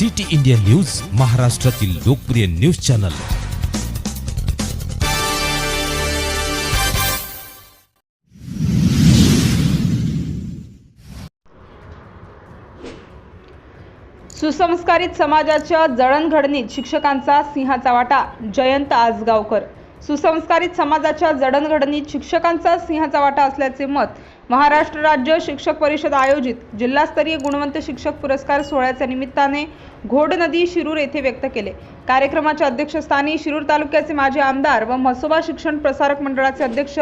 City India news महाराष्ट्रातील लोकप्रिय news channel. सुसंस्कारित समाजाच्या जडणघडणीत शिक्षकांचा सिंहाचा वाटा. जयंत आजगावकर सुसंस्कारित समाजाच्या जडणघडणीत शिक्षकांचा सिंहाचा वाटा असल्याचे मत महाराष्ट्र राज्य शिक्षक परिषद आयोजित जिल्हास्तरीय गुणवंत शिक्षक पुरस्कार सोहळ्याच्या निमित्ताने घोड नदी शिरूर येथे व्यक्त केले. कार्यक्रमाच्या अध्यक्षस्थानी शिरूर तालुक्याचे माजी आमदार व म्हसोबा शिक्षण प्रसारक मंडळाचे अध्यक्ष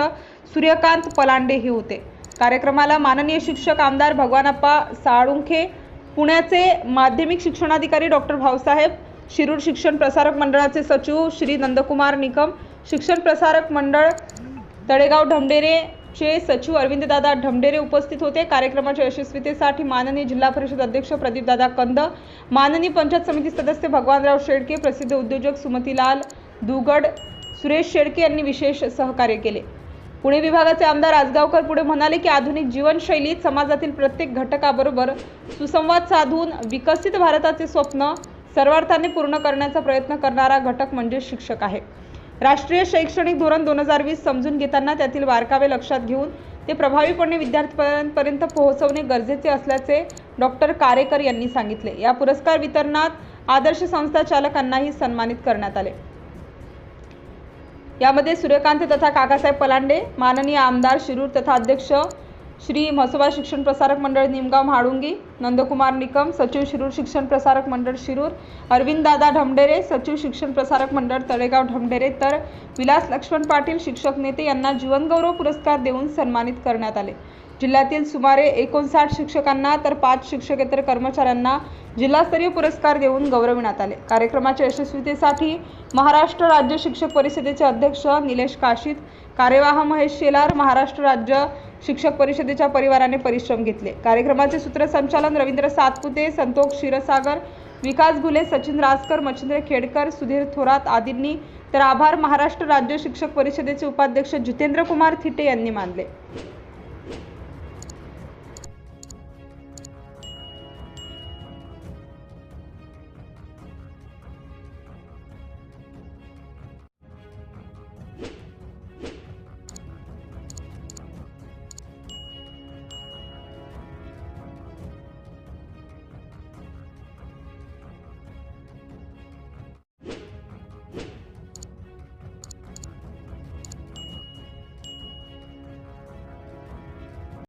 सूर्यकांत पलांडे हे होते. कार्यक्रमाला माननीय शिक्षक आमदार भगवानप्पा साळुंखे पुण्याचे माध्यमिक शिक्षणाधिकारी डॉक्टर भाऊसाहेब शिरूर शिक्षण प्रसारक मंडळाचे सचिव श्री नंदकुमार निकम शिक्षण प्रसारक मंडळ तळेगाव ढमडेरेचे सचिव अरविंददादा ढमडेरे उपस्थित होते. कार्यक्रमाच्या यशस्वीतेसाठी माननीय जिल्हा परिषद अध्यक्ष प्रदीपदादा कंद माननीय पंचायत समिती सदस्य भगवानराव शेडके प्रसिद्ध उद्योजक सुमतीलाल दुगड सुरेश शेडके यांनी विशेष सहकार्य केले. पुणे विभागाचे आमदार आजगावकर पुढे म्हणाले की आधुनिक जीवनशैलीत समाजातील प्रत्येक घटकाबरोबर सुसंवाद साधून विकसित भारताचे स्वप्न सर्वार्थाने पूर्ण करण्याचा प्रयत्न करणारा घटक म्हणजे शिक्षक आहे. राष्ट्रीय शैक्षणिक धोरण दोन हजार वीस समजून घेताना त्यातील बारकावे लक्षात घेऊन ते प्रभावीपणे विद्यार्थ्यांपर्यंत पोहोचवणे गरजेचे असल्याचे डॉक्टर कारेकर यांनी सांगितले. या पुरस्कार वितरणात आदर्श संस्था चालकांनाही सन्मानित करण्यात आले. यामध्ये सूर्यकांत तथा काकासाहेब पलांडे माननीय आमदार शिरूर तथा अध्यक्ष श्री म्हसोबा शिक्षण प्रसारक मंडळ निमगाव म्हाळुंगी नंदकुमार निकम सचिव शिरूर शिक्षण प्रसारक मंडळ शिरूर अरविंद दादा ढमडेरे सचिव शिक्षण प्रसारक मंडळ तळेगाव ढमडेरे तर विलास लक्ष्मण पाटील शिक्षक नेते यांना जीवनगौरव पुरस्कार देऊन सन्मानित करण्यात आले. जिल्ह्यातील सुमारे एकोणसाठ शिक्षकांना तर पाच शिक्षकेतर कर्मचाऱ्यांना जिल्हास्तरीय पुरस्कार देऊन गौरविण्यात आले. कार्यक्रमाच्या यशस्वीतेसाठी महाराष्ट्र राज्य शिक्षक परिषदेचे अध्यक्ष निलेश काशीत कार्यवाह महेश शेलार महाराष्ट्र राज्य शिक्षक परिषदेच्या परिवाराने परिश्रम घेतले. कार्यक्रमाचे सूत्रसंचालन रवींद्र सातपुते संतोष क्षीरसागर विकास घुले सचिन रासकर मच्छिंद्र खेडकर सुधीर थोरात आदींनी तर आभार महाराष्ट्र राज्य शिक्षक परिषदेचे उपाध्यक्ष जितेंद्र कुमार थिटे यांनी मानले.